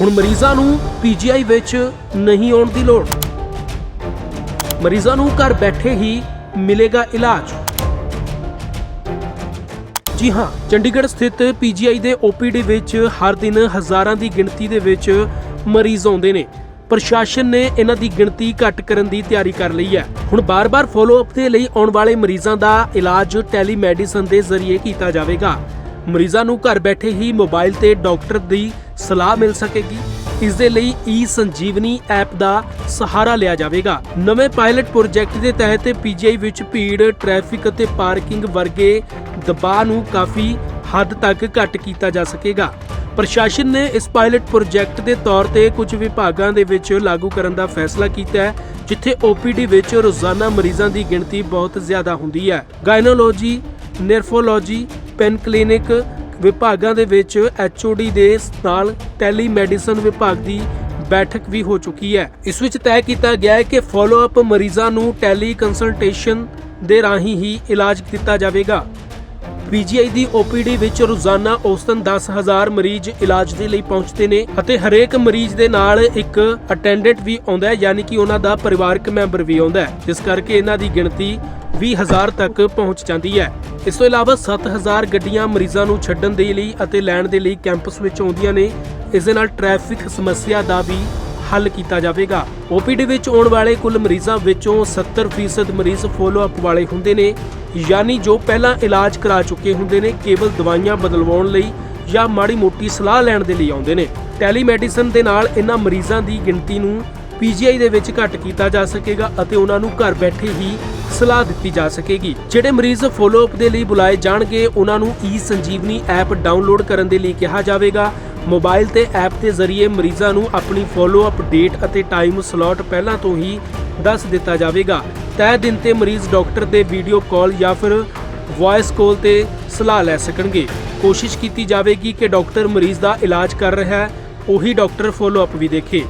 ਹੁਣ ਮਰੀਜ਼ਾਂ ਨੂੰ ਪੀਜੀਆਈ ਵਿੱਚ ਨਹੀਂ ਆਉਣ ਦੀ ਲੋੜ। ਮਰੀਜ਼ਾਂ ਨੂੰ ਘਰ ਬੈਠੇ ਹੀ ਮਿਲੇਗਾ ਇਲਾਜ। ਜੀ ਹਾਂ, ਚੰਡੀਗੜ੍ਹ ਸਥਿਤ ਪੀਜੀਆਈ ਦੇ ਓਪੀਡੀ ਵਿੱਚ ਹਰ ਦਿਨ ਹਜ਼ਾਰਾਂ ਦੀ ਗਿਣਤੀ ਦੇ ਵਿੱਚ ਮਰੀਜ਼ ਆਉਂਦੇ ਨੇ। ਪ੍ਰਸ਼ਾਸਨ ਨੇ ਇਹਨਾਂ ਦੀ ਗਿਣਤੀ ਘੱਟ ਕਰਨ ਦੀ ਤਿਆਰੀ ਕਰ ਲਈ ਹੈ। ਹੁਣ ਬਾਰ-ਬਾਰ ਫੋਲੋ-ਅਪ ਦੇ ਲਈ ਆਉਣ ਵਾਲੇ ਮਰੀਜ਼ਾਂ ਦਾ ਇਲਾਜ ਟੈਲੀਮੈਡੀਸਨ ਦੇ ਜ਼ਰੀਏ ਕੀਤਾ ਜਾਵੇਗਾ। ਮਰੀਜ਼ਾਂ ਨੂੰ ਘਰ ਬੈਠੇ ਹੀ ਮੋਬਾਈਲ ਤੇ ਡਾਕਟਰ ਦੀ ਸਲਾਹ ਮਿਲ ਸਕੇਗੀ। ਇਸ ਦੇ ਲਈ ਈ ਸੰਜੀਵਨੀ ਐਪ ਦਾ ਸਹਾਰਾ ਲਿਆ ਜਾਵੇਗਾ। ਨਵੇਂ ਪਾਇਲਟ ਪ੍ਰੋਜੈਕਟ ਦੇ ਤਹਿਤ ਪੀਜੀਆਈ ਵਿੱਚ ਭੀੜ, ਟ੍ਰੈਫਿਕ ਅਤੇ ਪਾਰਕਿੰਗ ਵਰਗੇ ਦਬਾਅ ਨੂੰ ਕਾਫੀ ਹੱਦ ਤੱਕ ਘੱਟ ਕੀਤਾ ਜਾ ਸਕੇਗਾ। ਪ੍ਰਸ਼ਾਸਨ ਨੇ ਇਸ ਪਾਇਲਟ ਪ੍ਰੋਜੈਕਟ ਦੇ ਤੌਰ ਤੇ ਕੁਝ ਵਿਭਾਗਾਂ ਦੇ ਵਿੱਚ ਲਾਗੂ ਕਰਨ ਦਾ ਫੈਸਲਾ ਕੀਤਾ ਹੈ, ਜਿੱਥੇ ਓਪੀਡੀ ਵਿੱਚ ਰੋਜ਼ਾਨਾ ਮਰੀਜ਼ਾਂ ਦੀ ਗਿਣਤੀ ਬਹੁਤ ਜ਼ਿਆਦਾ ਹੁੰਦੀ ਹੈ। ਗਾਇਨੋਲੋਜੀ ਨੈਫਰੋਲੋਜੀ ਪੈਨ ਕਲੀਨਿਕ ਵਿਭਾਗਾਂ ਦੇ ਵਿੱਚ ਐਚਓਡੀ ਦੇ ਨਾਲ ਟੈਲੀਮੈਡੀਸਨ ਵਿਭਾਗ ਦੀ ਬੈਠਕ ਵੀ ਹੋ ਚੁੱਕੀ ਹੈ। ਇਸ ਵਿੱਚ ਤੈਅ ਕੀਤਾ ਗਿਆ ਹੈ ਕਿ ਫਾਲੋ ਅਪ ਮਰੀਜ਼ਾਂ ਨੂੰ ਟੈਲੀ ਕੰਸਲਟੇਸ਼ਨ ਦੇ ਰਾਹੀਂ ਹੀ ਇਲਾਜ ਦਿੱਤਾ ਜਾਵੇਗਾ। ਪੀਜੀਆਈ ਦੀ ਓਪੀਡੀ ਵਿੱਚ ਰੋਜ਼ਾਨਾ ਔਸਤਨ 10000 ਮਰੀਜ਼ ਇਲਾਜ ਦੇ ਲਈ ਪਹੁੰਚਦੇ ਨੇ ਅਤੇ ਹਰੇਕ ਮਰੀਜ਼ ਦੇ ਨਾਲ ਇੱਕ ਅਟੈਂਡੈਂਟ ਵੀ ਆਉਂਦਾ ਹੈ, ਯਾਨੀ ਕਿ ਉਹਨਾਂ ਦਾ ਪਰਿਵਾਰਕ ਮੈਂਬਰ ਵੀ ਆਉਂਦਾ ਹੈ। ਜਿਸ ਕਰਕੇ ਇਹਨਾਂ ਦੀ ਗਿਣਤੀ 20000 ਤੱਕ ਪਹੁੰਚ ਜਾਂਦੀ ਹੈ। ਇਸ ਤੋਂ ਇਲਾਵਾ 7000 ਗੱਡੀਆਂ ਮਰੀਜ਼ਾਂ ਨੂੰ ਛੱਡਣ ਦੇ ਲਈ ਅਤੇ ਲੈਣ ਦੇ ਲਈ ਕੈਂਪਸ ਵਿੱਚ ਆਉਂਦੀਆਂ ਨੇ। ਇਸ ਦੇ ਨਾਲ ਟ੍ਰੈਫਿਕ ਸਮੱਸਿਆ ਦਾ ਵੀ ਹੱਲ ਕੀਤਾ ਜਾਵੇਗਾ। ਓਪੀਡੀ ਵਿੱਚ ਆਉਣ ਵਾਲੇ ਕੁੱਲ ਮਰੀਜ਼ਾਂ ਵਿੱਚੋਂ 70% ਮਰੀਜ਼ ਫੋਲੋ ਅਪ ਵਾਲੇ ਹੁੰਦੇ ਨੇ। ਯਾਨੀ ਜੋ ਪਹਿਲਾਂ ਇਲਾਜ ਕਰਾ ਚੁੱਕੇ ਹੁੰਦੇ ਨੇ, ਕੇਵਲ ਦਵਾਈਆਂ ਬਦਲਵਾਉਣ ਲਈ ਜਾਂ ਮਾੜੀ ਮੋਟੀ ਸਲਾਹ ਲੈਣ ਦੇ ਲਈ ਆਉਂਦੇ ਨੇ। ਟੈਲੀਮੈਡੀਸਨ ਦੇ ਨਾਲ ਇਹਨਾਂ ਮਰੀਜ਼ਾਂ ਦੀ ਗਿਣਤੀ ਨੂੰ ਪੀਜੀਆਈ ਦੇ ਵਿੱਚ ਘੱਟ ਕੀਤਾ ਜਾ ਸਕੇਗਾ ਅਤੇ ਉਹਨਾਂ ਨੂੰ ਘਰ ਬੈਠੇ ਹੀ ਸਲਾਹ ਦਿੱਤੀ ਜਾ ਸਕੇਗੀ। ਜਿਹੜੇ ਮਰੀਜ਼ ਫੋਲੋ ਅਪ ਦੇ ਲਈ ਬੁਲਾਏ ਜਾਣਗੇ, ਉਹਨਾਂ ਨੂੰ ਈ ਸੰਜੀਵਨੀ ਐਪ ਡਾਊਨਲੋਡ ਕਰਨ ਦੇ ਲਈ ਕਿਹਾ ਜਾਵੇਗਾ। ਮੋਬਾਈਲ ਤੇ ਐਪ ਦੇ ਜ਼ਰੀਏ ਮਰੀਜ਼ਾਂ ਨੂੰ ਆਪਣੀ ਫੋਲੋ ਅਪ ਡੇਟ ਅਤੇ ਟਾਈਮ ਸਲੋਟ ਪਹਿਲਾਂ ਤੋਂ ਹੀ ਦੱਸ ਦਿੱਤਾ ਜਾਵੇਗਾ। ਤੈਅ ਦਿਨ ਤੇ ਮਰੀਜ਼ ਡਾਕਟਰ ਦੇ ਵੀਡੀਓ ਕਾਲ ਜਾਂ ਫਿਰ ਵੌਇਸ ਕਾਲ ਤੇ ਸਲਾਹ ਲੈ ਸਕਣਗੇ। ਕੋਸ਼ਿਸ਼ ਕੀਤੀ ਜਾਵੇਗੀ ਕਿ ਡਾਕਟਰ ਮਰੀਜ਼ ਦਾ ਇਲਾਜ ਕਰ ਰਿਹਾ ਹੈ, ਉਹੀ ਡਾਕਟਰ ਫੋਲੋ ਅਪ ਵੀ ਦੇਖੇ।